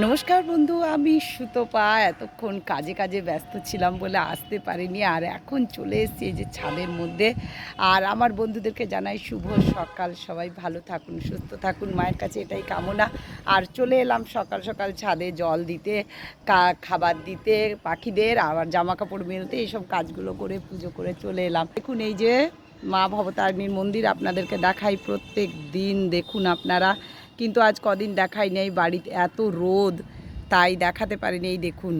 নমস্কার বন্ধু, আমি সুতপা। এতক্ষণ কাজে কাজে ব্যস্ত ছিলাম বলে আসতে পারিনি, আর এখন চলে এসেছি এই যে ছাদের মধ্যে। আর আমার বন্ধুদেরকে জানাই শুভ সকাল। সবাই ভালো থাকুন, সুস্থ থাকুন, মায়ের কাছে এটাই কামনা। আর চলে এলাম সকাল সকাল ছাদে জল দিতে খাবার দিতে, পাখিদের, আবার জামা কাপড় মেলতে এইসব কাজগুলো করে পুজো করে চলে এলাম। দেখুন এই যে মা ভবতারিণীর মন্দির আপনাদেরকে দেখাই প্রত্যেক দিন। দেখুন আপনারা কিন্তু আজ কদিন দেখাই নেই, বাড়িতে এত রোদ, তাই দেখাতে পারিনি। এই দেখুন,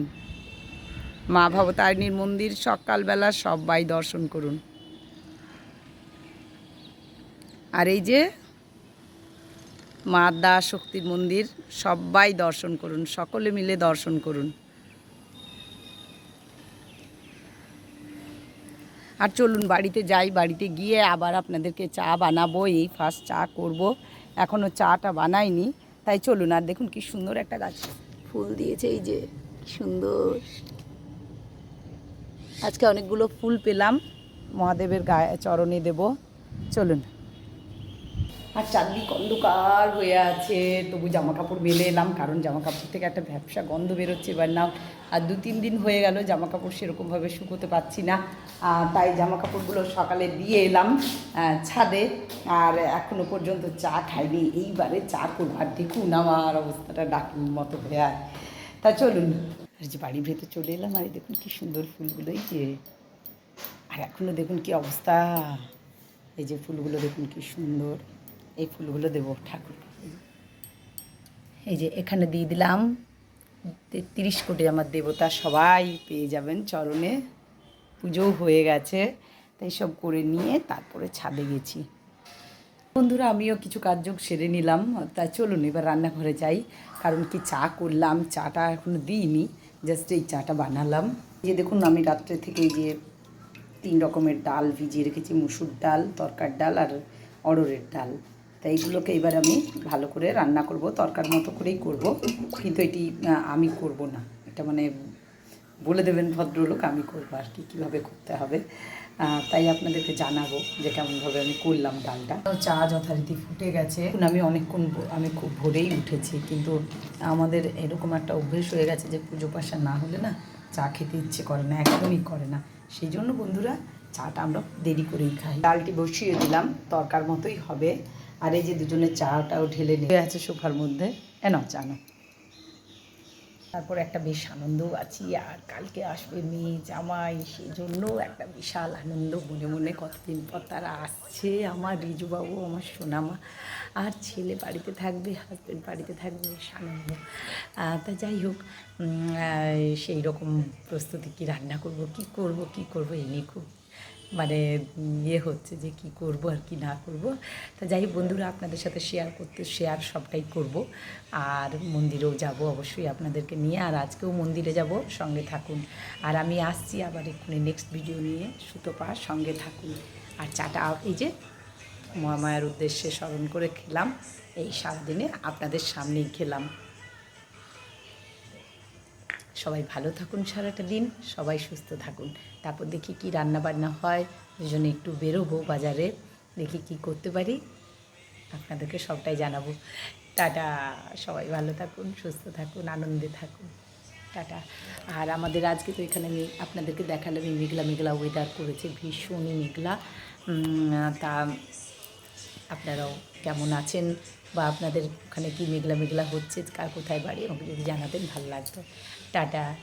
মা ভবতারিণীর মন্দির, সকালবেলা সবাই দর্শন করুন। আর এই যে মা দা শক্তির মন্দির, সবাই দর্শন করুন, সকলে মিলে দর্শন করুন। আর চলুন, বাড়িতে যাই, বাড়িতে গিয়ে আবার আপনাদেরকে চা বানাবো, এই ফার্স্ট চা করব। এখনও চাটা বানাইনি, তাই চলুন আর দেখুন কি সুন্দর একটা গাছ। ফুল দিয়েছে এই যে সুন্দর। আজকে অনেকগুলো ফুল পেলাম, মহাদেবের গায়ে চরণে দেব। চলুন। আর চারদিক অন্ধকার হয়ে আছে। তবু জামা কাপড় মেলে এলাম, কারণ জামা কাপড় থেকে একটা ব্যবসা গন্ধ বেরোচ্ছে এবার নাও। আর দু তিন দিন হয়ে গেল জামা কাপড় সেরকমভাবে শুকোতে পারছি না। তাই জামা কাপড়গুলো সকালে দিয়ে এলাম ছাদে। আর এখনও পর্যন্ত চা খাইনি। এইবারে চা করব। আর দেখুন আমার অবস্থাটা ডাকির মতো হয়ে আর তা চলুন। আর যে বাড়ির ভেতর চলে এলাম, আর দেখুন কি সুন্দর ফুলগুলো, এই যে। আর এখনও দেখুন কি অবস্থা। এই যে ফুলগুলো দেখুন কি সুন্দর। এই ফুলগুলো দেবো ঠাকুর। এই যে এখানে দিয়ে দিলাম। তিরিশ কোটি আমার দেবতা সবাই পেয়ে যাবেন চরণে। পুজো হয়ে গেছে, তাই সব করে নিয়ে তারপরে ছাদে গেছি। বন্ধুরা, আমিও কিছু কার্য সেরে নিলাম। তা চলুন, এবার রান্নাঘরে যাই। কারণ কি চা করলাম, চাটা এখনও দিইনি, জাস্ট এই চাটা বানালাম। যে দেখুন, আমি রাত্রে থেকে যে তিন রকমের ডাল ভিজিয়ে রেখেছি, মুসুর ডাল, তরকার ডাল আর অড়রের ডাল। তাই এইগুলোকে এবার আমি ভালো করে রান্না করব, তরকার মতো করেই করব। কিন্তু এটি আমি করব না। এটা মানে বলে দেবেন ভদ্রলোক, আমি করব আর কি, কীভাবে করতে হবে। তাই আপনাদেরকে জানাব যে কেমনভাবে আমি করলাম ডালটা। চা যথারীতি ফুটে গেছে। এখন আমি অনেকক্ষণ আমি খুব ভোরেই উঠেছি, কিন্তু আমাদের এরকম একটা অভ্যেস হয়ে গেছে যে পুজো পাশা না হলে না চা খেতে ইচ্ছে করে না, একদমই করে না। সেই জন্য বন্ধুরা, চাটা আমরা দেরি করেই খাই। ডালটি বসিয়ে দিলাম, তরকার মতোই হবে। আর এই যে দুজনের চাটাও ঢেলে নিয়ে আছে সোফার মধ্যে। এন চানো তারপর একটা বেশ আনন্দও আছি, আর কালকে আসবে মেয়ে জামাই, সেজন্য একটা বিশাল আনন্দ মনে মনে কতদিন পর তারা আসছে। আমার রিজুবাবু, আমার সোনামা, আর ছেলে বাড়িতে থাকবে হাজব্যান্ড বাড়িতে থাকবে, বেশ আনন্দ। তা যাই হোক সেই রকম প্রস্তুতি কি রান্না করব, কি করব কি করব এই নিয়ে খুব মানে ইয়ে হচ্ছে যে কি করব আর কি না করব। তা যাই বন্ধুরা, আপনাদের সাথে শেয়ার করতে শেয়ার সবটাই করব। আর মন্দিরেও যাব অবশ্যই আপনাদেরকে নিয়ে। আর আজকেও মন্দিরে যাব, সঙ্গে থাকুন। আর আমি আসছি আবার এক্ষুনি নেক্সট ভিডিও নিয়ে। সুতপা, সঙ্গে থাকুন। আর চাটা, এই যে মহামায়ার উদ্দেশ্যে স্মরণ করে খেলাম। এই সারাদিনে আপনাদের সামনেই খেলাম। সবাই ভালো থাকুন সারাটা দিন, সবাই সুস্থ থাকুন। তারপর দেখি কি রান্না বান্না হয়, দুজনে একটু বেরোবো বাজারে, দেখি কি করতে পারি। আপনাদেরকে সবটাই জানাব। টাটা, সবাই ভালো থাকুন, সুস্থ থাকুন, আনন্দে থাকুন। টাটা। আর আমাদের আজকে তো এখানে আমি আপনাদেরকে দেখালাম মেঘলা মেঘলা ওয়েদার করেছে, ভীষণই মেঘলা। তা আপনারাও কেমন আছেন বা আপনাদের ওখানে কী মেঘলা মেঘলা হচ্ছে, কার কোথায় বাড়ি, আমাকে যদি জানাতেন, ভালো লাগতো। টাটা।